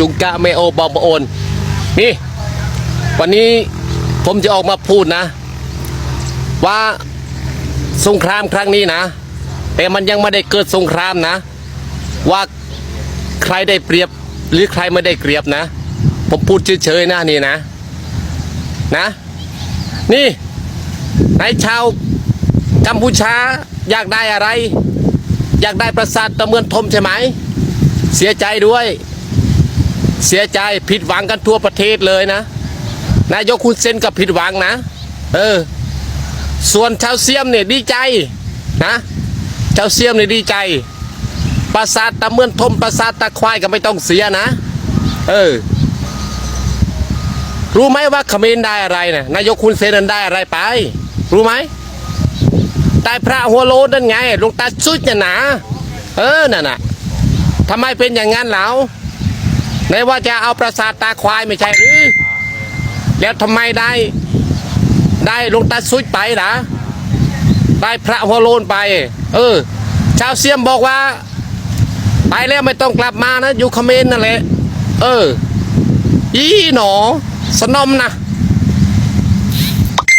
จุงกะเมโอบอบโอนนี่วันนี้ผมจะออกมาพูดนะ ว่าสงครามครั้งนี้นะ แต่มันยังไม่ได้เกิดสงครามนะ ว่าใครได้เปรียบหรือใครไม่ได้เปรียบนะ ผมพูดเฉยๆนะนี่นะ นะ นี่ในชาวกัมพูชาอยากได้อะไร อยากได้ปราสาทตะเมือนทมใช่ไหม เสียใจด้วย เสียใจผิดหวังกันทั่วประเทศเลยนะ นายกคุณเซนกับผิดหวังนะ เออ ส่วนชาวเซียมเนี่ยดีใจนะชาวเซียมเนี่ยดีใจปราสาทตะเมือนทมปราสาทตะควายก็ไม่ต้องเสียนะ เออ รู้ไหมว่าเขมรได้อะไรนะนายกคุณเซนนั้นได้อะไรไป รู้ไหมได้พระหัวโลนนั่นไงหลวงตาสุดเนี่ยนะเออนั่นน่ะทำไมเป็นอย่างนั้นแล้ว ไหนว่าจะเอาปราสาทตาควายไม่ใช่หรือ แล้วทำไมได้ได้ลงตาสุดไปนะได้พระหัวโลนไป เออ ชาวเสียมบอกว่า ไปแล้วไม่ต้องกลับมานะอยู่เขมรนั่นแหละ เอออีหนอ สนมนะ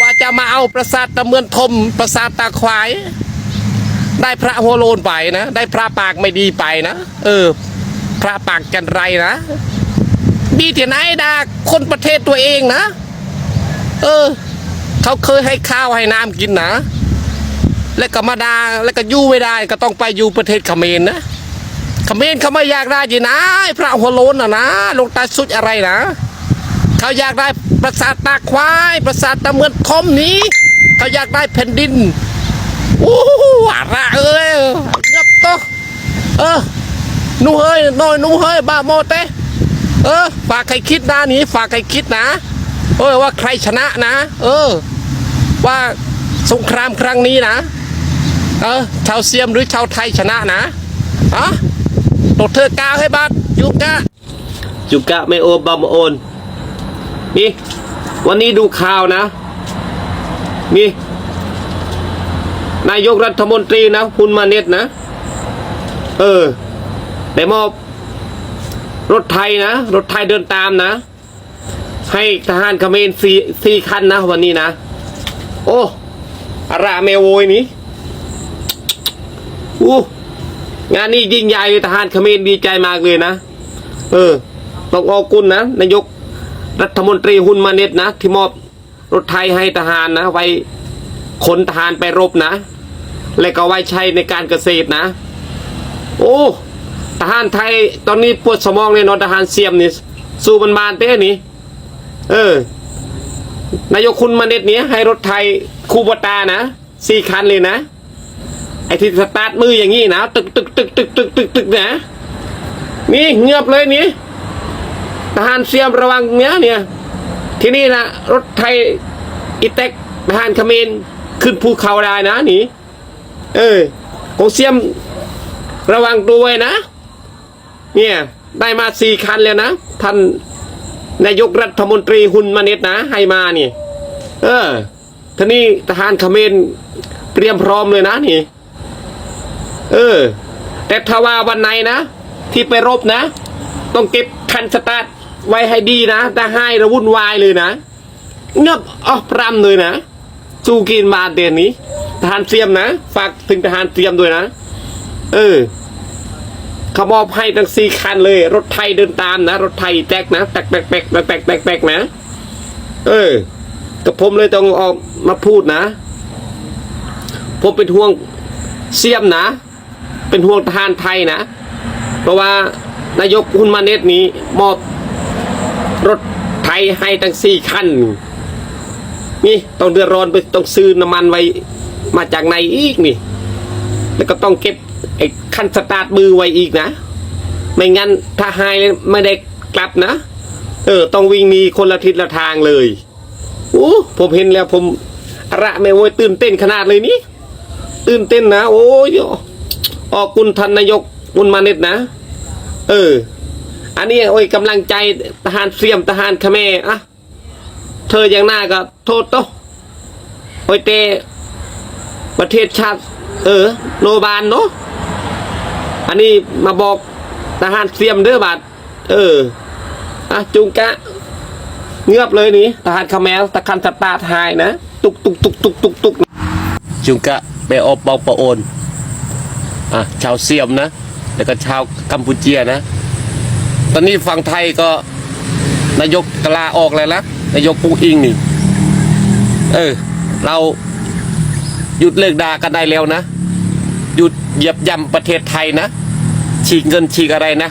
ว่าจะมาเอาปราสาทตะเมือนทมปราสาทตาควาย ได้พระหัวโลนไปนะ ได้พระปากไม่ดีไปนะ เออ พระปากจันไรนะ ดีที่ไหนดาคนประเทศตัวเองนะ เออ เขาเคยให้ข้าวให้น้ำกินนะ แล้วก็มาดาแล้วก็ยู่ไม่ได้ ก็ต้องไปอยู่ประเทศเขมรนะเขมรเขาไม่อยากได้จีนะไอ้พระหัวโลนนะนะลงตาสุดอะไรนะ เขาอยากได้ปราสาทตาควาย ปราสาทตะเมือนทมนี้ เขาอยากได้แผ่นดินโอ้โหอะไรเอ้ยเงียบโตเออ นูเฮ้ยน้อยนูเฮ้ยบ้าโมเตเออ ฝากใครคิดนะนี่ฝากใครคิดนะ เออว่าใครชนะนะ เออ ว่าสงครามครั้งนี้นะ เออชาวเซียมหรือชาวไทยชนะนะอะตกเธอกาให้บัดยุกะยุกะไม่โอบอมโอนนี่วันนี้ดูข่าวนะนี่นายกรัฐมนตรีนะคุณมาเน็ตนะ เออ ได้มอบรถไทยนะ รถไทยเดินตามนะ ให้ทหารเขมรสี่สี่คันนะ วันนี้นะ โอ้อาราเมโวยนี่อู้งานนี้ยิ่งใหญ่ทหารเขมรดีใจมากเลยนะ เออต้องออกกุณนะนายกรัฐมนตรีหุนมาเน็ตนะ ที่มอบรถไทยให้ทหารนะ ไว้ขนทหารไปรบนะ และก็ไว้ใช้ในการเกษตรนะ โอ้ ทหารไทยตอนนี้ปวดสมองเลยนอนทหารเสียมนี่สู้มันบานเต้นี่เออนายกคุณมาเน็ตเนี้ยให้รถไทยคูบตานะสี่คันเลยนะ ไอที่สตาร์ทมืออย่างงี้นะตึกตึกตึกตึกตึกตึกตึกนะนี่เงียบเลยนี่ทหารเสียมระวังเนี้ยเนี่ย ที่นี่นะรถไทยอีเต็กทหารเขมรขึ้นภูเขาได้นะหนี่เออของเสียมระวังตัวไว้นะ เนี่ยได้มาสี่คันแล้วนะ ท่านนายกรัฐมนตรีหุนมาเน็ตนะ ให้มานี่ เออทีนี้ทหารเขมรเตรียมพร้อมเลยนะนี่ เออ แต่ถ้าว่าวันไหนนะ ที่ไปรบนะ ต้องเก็บคันสตาร์ทไว้ให้ดีนะถ้าให้ระวุ่นวายเลยนะเงบออพรำเลยนะสู้กินมาเดือนนี้ทหารเตรียมนะ ฝากถึงทหารเตรียมด้วยนะ เออ เขามอบให้ทั้งสี่คันเลย รถไทยเดินตามนะ รถไทยแตกนะแตกแตกแตกแตกแตกแตกแตกนะ เออกับผมเลยต้องออกมาพูดนะ ผมเป็นห่วงเสียมนะ เป็นห่วงทหารไทยนะ เพราะว่านายกคุณมาเนตนี้มอบรถไทยให้ตั้งสี่คัน นี่ต้องเดือดร้อนไปต้องซื้อน้ำมันไว้มาจากไหนอีกนี่ แล้วก็ต้องเก็บ ไอ้คันสตาร์ทมือไว้อีกนะ ไม่งั้นถ้าหายไม่ได้กลับนะ เออ ต้องวิ่งหนีคนละทิศละทางเลยโอ้ผมเห็นแล้วผมระไม่โวยตื่นเต้นขนาดเลยนี่ตื่นเต้นนะ โอ้ยออกคุณทันนายกคุณมาเน็ตนะ เออ อันนี้โอ้ยกำลังใจทหารเสียมทหารเขมรอะเธออย่างหน้าก็โทษโตะโอ้ยเตประเทศชาติ เออ โนบานเนาะ อันนี้มาบอกทหารเสียมเด้อบาดเอออะจุงกะ เงือบเลยนี่ทหารคาแมลตะคันตะตาทายนะ ตุกตุกตุกตุกตุกตุกจุงกะไปอบเปาปะโอนอะชาวเซียมนะ แล้วก็ชาวกัมพูเชียนะ ตอนนี้ฝั่งไทยก็นายกกลาออกเลยละนายกปูอิงนี่ เออ เราหยุดเลิกด่ากันได้แล้วนะ หยุดเหยียบย่ำประเทศไทยนะ ฉีกเงินฉีกอะไรนะ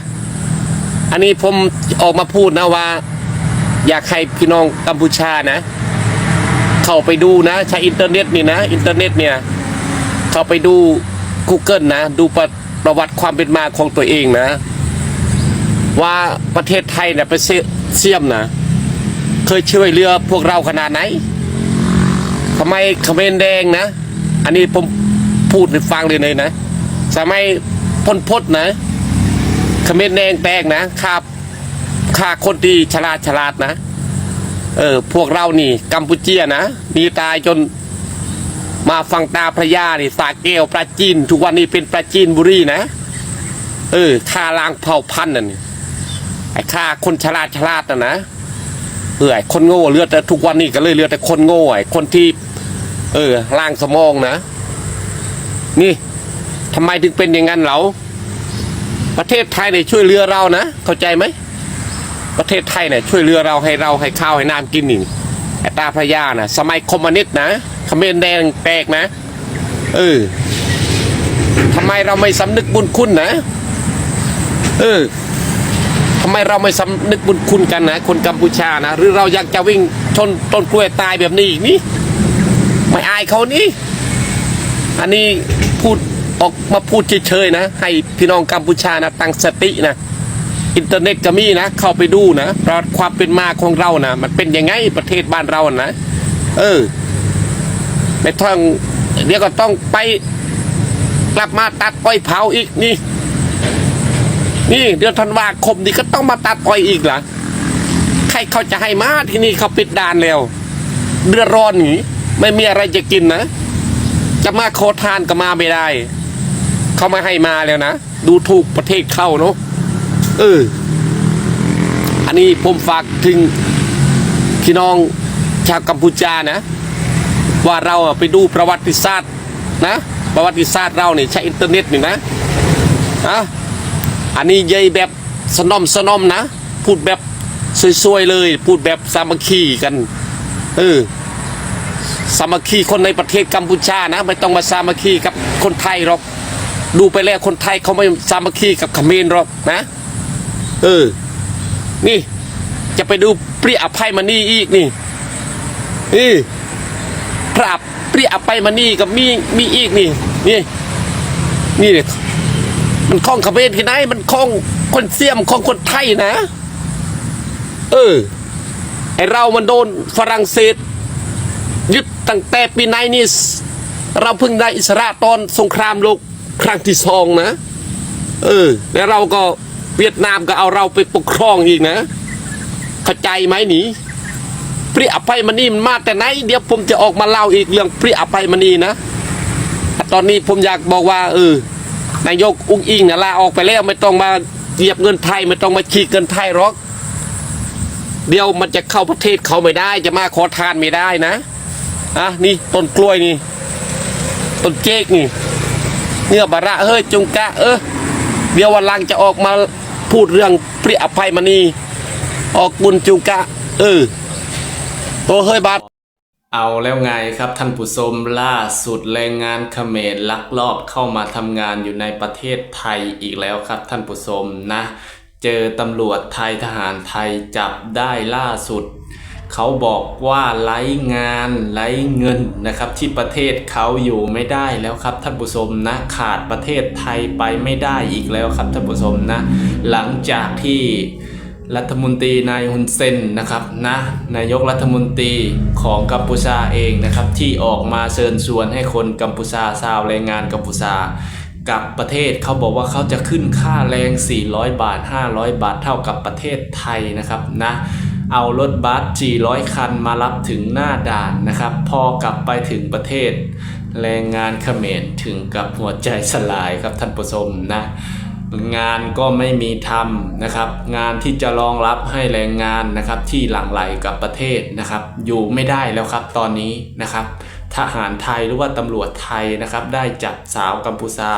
อันนี้ผมออกมาพูดนะว่า อยากให้พี่น้องกัมพูชานะ เข้าไปดูนะ ใช้อินเทอร์เน็ตนี่นะ อินเทอร์เน็ตเนี่ย เข้าไปดู Google นะ ดูประประวัติความเป็นมาของตัวเองนะ ว่าประเทศไทยเนี่ยไปเซเซียมนะ เคยช่วยเรือพวกเราขนาดไหนทำไมเขมรแดงนะ อันนี้ผม พูดให้ฟังเลยเลยนะสมัยพลพศนะขมรแดงแตกนะฆ่าฆ่าคนดีฉลาดฉลาดนะ เออ พวกเรานี่กัมพูเชียนะหนีตายจนมาฟังตาพระยานี่สาแก้วปราจีน ทุกวันนี้เป็นปราจีนบุรีนะ เออฆ่าล้างเผ่าพันธุ์นั่นนี่ไอ้ฆ่าคนฉลาดฉลาดนะนะเออไอ้คนโง่เลือดแต่ทุกวันนี้ก็เลยเลือดแต่คนโง่ไอ้คนที่ เออล้างสมองนะ นี่ทำไมถึงเป็นอย่างนั้นเราประเทศไทยเนี่ยช่วยเรือเรานะเข้าใจไหมประเทศไทยเนี่ยช่วยเรือเราให้เราให้ข้าวให้น้ำกินนี่ไอ้ตาพระยานะสมัยคอมมิวนิสต์นะเขมรแดงแตกนะเออทำไมเราไม่สำนึกบุญคุณนะ เออทำไมเราไม่สำนึกบุญคุณกันนะ คนกัมพูชานะ หรือเราอยากจะวิ่งชนต้นกล้วยตายแบบนี้อีกนี่ไม่อายเขานี่ อันนี้พูดออกมาพูดเฉยๆนะ ให้พี่น้องกัมพูชานะตั้งสตินะ อินเทอร์เน็ตก็มีนะ เข้าไปดูนะประวัติความเป็นมาของเรานะมันเป็นยังไงประเทศบ้านเรานะ เออไม่ต้องเดี๋ยวก็ต้องไปกลับมาตัดอ้อยเผาอีกนี่ นี่เดือนธันวาคมนี่ก็ต้องมาตัดอ้อยอีกเหรอใครเขาจะให้มาที่นี่เขาปิดด่านแล้ว เดือดร้อนอย่างนี้ไม่มีอะไรจะกินนะ จะมาโคทานก็มาไม่ได้ เขาไม่ให้มาแล้วนะ ดูถูกประเทศเข้าเนาะเออ อันนี้ผมฝากถึงพี่น้องชาวกัมพูชานะ ว่าเราไปดูประวัติศาสตร์นะ ประวัติศาสตร์เราเนี่ยใช้อินเทอร์เน็ตนี่นะอะอันนี้ยัยแบบสนอมสนอมนะ พูดแบบสวยๆเลย พูดแบบสามัคคีกัน เออ สามัคคีคนในประเทศกัมพูชานะ ไม่ต้องมาสามัคคีกับคนไทยหรอกดูไปแล้วคนไทยเขาไม่สามัคคีกับเขมรหรอกนะเออ นี่ จะไปดูเปรียอภัยมณีอีกนี่นี่พระเปรียอภัยมณีกับมีมีอีกนี่ นี่ นี่เนี่ยมันคล้องเขมรที่ไหนมันคล้องคนเสียมคล้องคนไทยนะ เออไอเรามันโดนฝรั่งเศสยึด ตั้งแต่ปีไหนนี่สเราเพิ่งได้อิสระตอนสงครามโลกครั้งที่สองนะ เออ แล้วเราก็เวียดนามก็เอาเราไปปกครองอีกนะเข้าใจไหมหนีปริอภัยมณีมันมาแต่ไหน เดี๋ยวผมจะออกมาเล่าอีกเรื่องปริอภัยมณีนะ ตอนนี้ผมอยากบอกว่า เออนายกอุ้งอิงนะลาออกไปแล้วไม่ต้องมาเหยียบเงินไทยไม่ต้องมาฉีกเงินไทยหรอก เดี๋ยวมันจะเข้าประเทศเขาไม่ได้ จะมาขอทานไม่ได้นะ อะนี่ต้นกล้วยนี่ต้นเจ๊กนี่เนื้อบาระเฮ้ยจงกะเออเดี๋ยววันหลังจะออกมาพูดเรื่องเปรียอภัยมณีออกบุญจุงกะ เออโตเฮ้ยบาทเอาแล้วไงครับท่านผู้ชมล่าสุดแรงงานเขมรลักลอบเข้ามาทำงานอยู่ในประเทศไทยอีกแล้วครับท่านผู้ชมนะ เจอตำรวจไทยทหารไทยจับได้ล่าสุด เขาบอกว่าไร้งานไร้เงินนะครับที่ประเทศเขาอยู่ไม่ได้แล้วครับท่านผู้ชมนะขาดประเทศไทยไปไม่ได้อีกแล้วครับท่านผู้ชมนะหลังจากที่รัฐมนตรีนายฮุนเซนนะครับนะนายกรัฐมนตรีของกัมพูชาเองนะครับที่ออกมาเชิญชวนให้คนกัมพูชาชาวแรงงานกัมพูชากับประเทศเขาบอกว่าเขาจะขึ้นค่าแรง 400 บาท 500 บาทเท่ากับประเทศไทยนะครับนะ เอารถบัส400คันมารับถึงหน้าด่านนะครับ พอกลับไปถึงประเทศ แรงงานเขมรถึงกับหัวใจสลายครับท่านผู้ชมนะงานก็ไม่มีทำนะครับ งานที่จะรองรับให้แรงงานนะครับที่หลั่งไหลกับประเทศนะครับ อยู่ไม่ได้แล้วครับตอนนี้นะครับ ทหารไทยหรือว่าตำรวจไทยนะครับ ได้จับสาวกัมพูชา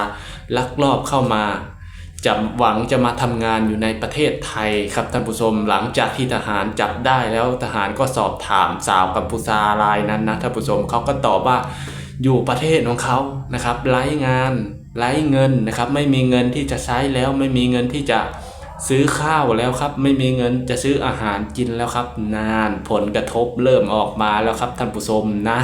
ลักลอบเข้ามา จะหวังจะมาทำงานอยู่ในประเทศไทยครับท่านผู้ชมหลังจากที่ทหารจับได้แล้วทหารก็สอบถามสาวกัมพูชารายนั้นนะท่านผู้ชมเขาก็ตอบว่าอยู่ประเทศของเขานะครับไร้งานไร้เงินนะครับ ไม่มีเงินที่จะใช้แล้วไม่มีเงินที่จะซื้อข้าวแล้วครับ ไม่มีเงินจะซื้ออาหารกินแล้วครับ นานผลกระทบเริ่มออกมาแล้วครับท่านผู้ชมนะ